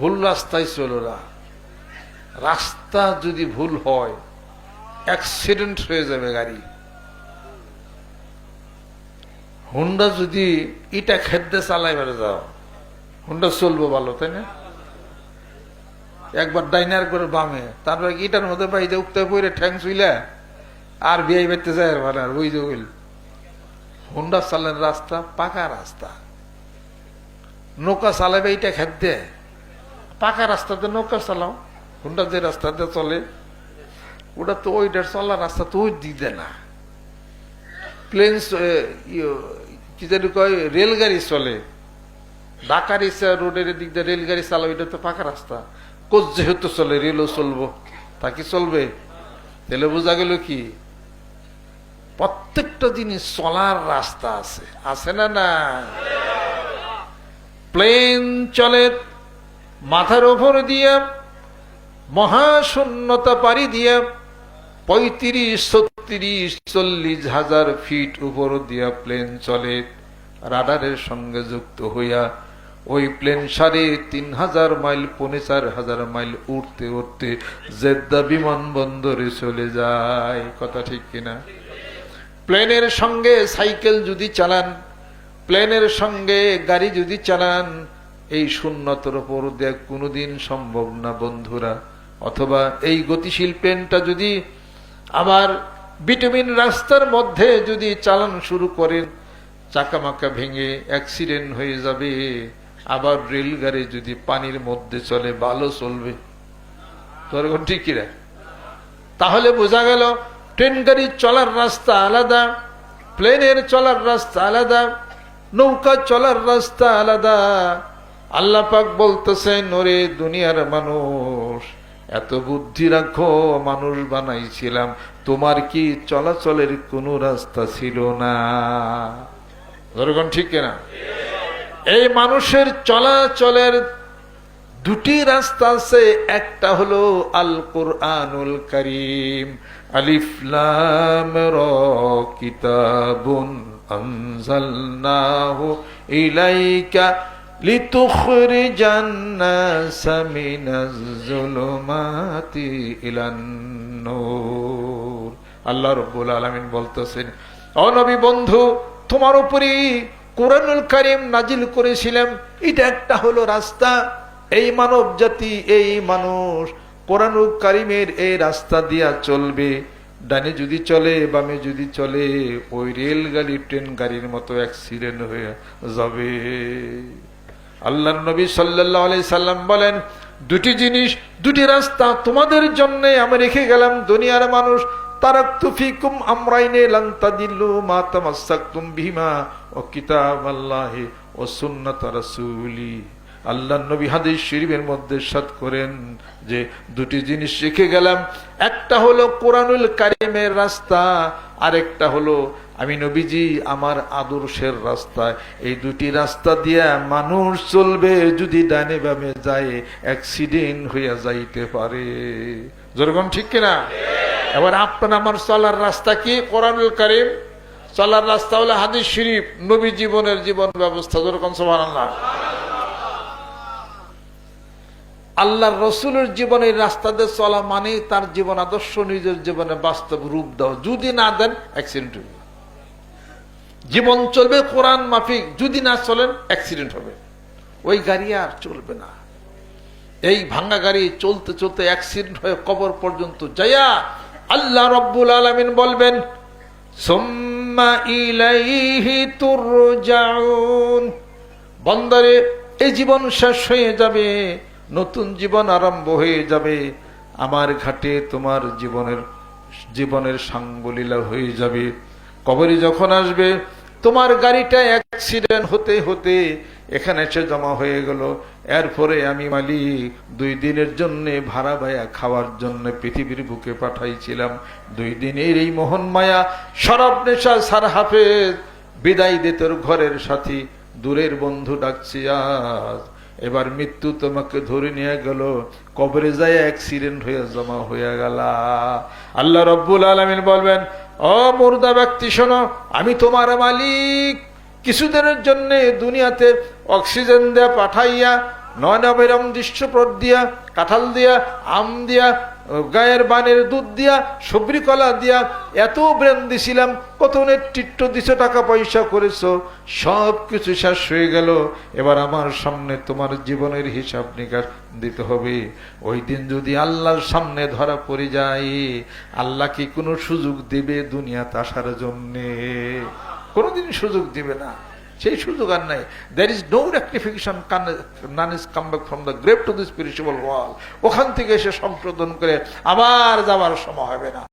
ভুল রাস্তায় চলো না। রাস্তা যদি ভুল হয় অ্যাক্সিডেন্ট হয়ে যাবে গাড়ি। হুন্ডা যদি ইটা খেদ্দে চালাই বেড়ে যাও হুন্ডা চলবো ভালো, তাই না? একবার ডাইনার করে বামে, তারপরে ইটার মধ্যে বাইরে উঠতে পড়ে, ঠ্যাং শুইলে আর বিয়ে বেরতে যায় ভালো, আর যে হইল হুন্ডা চালের রাস্তা পাকা রাস্তা। নৌকা চালাবে এইটা খেতে পাকা রাস্তাতে নৌকা চালাও, হুন্ডা যে রাস্তাতে চলে, ওটা তো ওইটার চলার রাস্তা তো ওই দিতে না। প্লেন কি জানি কয়, রেলগাড়ি চলে। ঢাকার ইচ্ছা রোডের দিক দিয়ে রেলগাড়ি চালাবে এটা তো পাকা রাস্তা। কোচ যেহেতু চলে, রেলও চলবো, তা কি চলবে? তাহলে বোঝা গেল কি, প্রত্যেকটা জিনিস চলার রাস্তা আছে। আছে না না প্লেন চলে মাথার ওপর দিয়ে, মহাশূন্যতা পাড়ি দিয়ে, পঁয়ত্রিশ, ছত্রিশ, চল্লিশ হাজার ফিট উপর দিয়া প্লেন চলে, রাডারের সঙ্গে যুক্ত হইয়া, ওই প্লেন সাড়ে তিন হাজার মাইল, পৌনে চার হাজার মাইল উঠতে উঠতে জেদ্দা বিমানবন্দরে চলে যায়। কথা ঠিক কিনা প্লেনের সঙ্গে সাইকেল যদি চালান, প্লেনের সঙ্গে গাড়ি যদি চালান এই শূন্যতর উপর দেখ কোনোদিন সম্ভব না, বন্ধুরা। অথবা এই গতিশীল প্লেনটা যদি আবার ভিটামিন রাস্তার মধ্যে যদি চালান শুরু করেন চাকামাকা ভেঙে অ্যাক্সিডেন্ট হয়ে যাবে, আবার রেলগাড়ি যদি পানির মধ্যে চলে ভালো চলবে। তাহলে বোঝা গেল, ট্রেন গাড়ি চলার রাস্তা আলাদা, প্লেনের চলার রাস্তা আলাদা, নৌকা চলার রাস্তা আলাদা আল্লাহ পাক বলতেছেন নরে দুনিয়ার মানুষ, এত বুদ্ধি রাখো, মানুষ বানাইছিলাম, তোমার কি চলাচলের কোনো রাস্তা ছিল না? ধরুন ঠিক কিনা এই মানুষের চলাচলের দুটি রাস্তা আছে, একটা হলো আল কোরআনুল করিম আলিফলাম র, কিতাবুন আনজালনাহু ইলাইকা ইলান নূর আল্লাহ রাব্বুল আলামিন বলতেছেন, ও নবী বন্ধু, তোমার উপরই কোরআনুল কারিম নাজিল করেছিলাম। এটা একটা হলো রাস্তা। এই মানব জাতি, এই মানুষ কোরআনুল কারিমের এই রাস্তা দিয়া চলবে। ডানে যদি চলে, বামে যদি চলে, ওই রেলগাড়ি ট্রেন গাড়ির মতো অ্যাক্সিডেন্ট হয়ে যাবে। আল্লাহ নবী সাল্লাহ আলাই সাল্লাম বলেন, দুটি জিনিস, দুটি রাস্তা তোমাদের জন্য আমি রেখে গেলাম, দুনিয়ার মানুষ, তারাক্তু ফিকুম আমরাইনে নবী হাদিস শরীফের মধ্যে করেন যে, দুটি জিনিস গেলাম, একটা হলো কোরআনুল কারিমের রাস্তা, আরেকটা হলো আমি নবীজি, আমার আদর্শের রাস্তায়, এই দুটি রাস্তা দিয়া মানুষ চলবে, যদি ডানে বামে যায় অ্যাক্সিডেন্ট হইয়া যাইতে পারে। যেরকম ঠিক কিনা? এবার আপনার আমার চলার রাস্তা কি? কোরআনুল কারিম। চলার রাস্তা হলো হাদিস শরীফ, নবী জীবনের জীবন ব্যবস্থা, যেরকম সমান আল্লাহ আল্লাহর রসুলের জীবনের রাস্তাতে চলা মানে তার জীবন আদর্শ, নিজের জীবনে বাস্তব রূপ দাও যদি না দেন অ্যাক্সিডেন্ট হবে জীবন চলবে, কোরআন মাফিক, যদি না চলেন অ্যাক্সিডেন্ট হবে। ওই গাড়ি আর চলবে না। এই ভাঙ্গা গাড়ি চলতে চলতে অ্যাক্সিডেন্ট হয়ে কবর পর্যন্ত যাইয়া আল্লাহ রব্বুল আলমিন বলবেন বন্দরে এই জীবন শেষ হয়ে যাবে, নতুন জীবন আরম্ভ হয়ে যাবে, আমার ঘাটে তোমার জীবনের জীবনের সাঙ্গলীলা হয়ে যাবে। কবরে যখন আসবে, তোমার গাড়িটা অ্যাক্সিডেন্ট হতে হতে এখানে এসে জমা হয়ে গেল। এরপরে আমি মালিক, দুই দিনের জন্য ভাড়া ভায়া খাওয়ার জন্য পৃথিবীর বুকে পাঠাইছিলাম। দুই দিনের এই মোহন মায়া সরব নেশা সার হাফেজ, বিদায় দে তোর ঘরের সাথী, দূরের বন্ধু ডাকছি আজ। এবার মৃত্যু তোমাকে ধরে নিয়ে গেল, কবরে যায় অ্যাক্সিডেন্ট হয়ে জমা হয়ে গেল। আল্লাহ রব্বুল আলমিন বলবেন ও মুর্দা ব্যক্তি, শোনো, আমি তোমার মালিক। কিছুদিনের জন্য দুনিয়াতে অক্সিজেন দেয়া, পাঠাইয়া নয় নবেরম দৃশ্যপ্রদ দিয়া, কাঁঠাল দিয়া, আম দিয়া, গায়ের বানের দুধ দিয়া, সবরিকলা দিয়া, এত ব্রেন দিছিলাম কত নেতৃত্ব দিছো, টাকা পয়সা করেছ, সব কিছু শেষ হয়ে গেল। এবার আমার সামনে তোমার জীবনের হিসাব নিকাশ দিতে হবে। ওই দিন যদি আল্লাহর সামনে ধরা পড়ে যায় আল্লাহ কি কোনো সুযোগ দেবে দুনিয়াতে আসার জন্যে? কোনোদিন সুযোগ দিবে না। সেই সুযোগ আর নাই। There is no rectification none is come back from the grave to the spiritual world ওখান থেকে এসে সংশোধন করে আবার যাওয়ার সময় হবে না।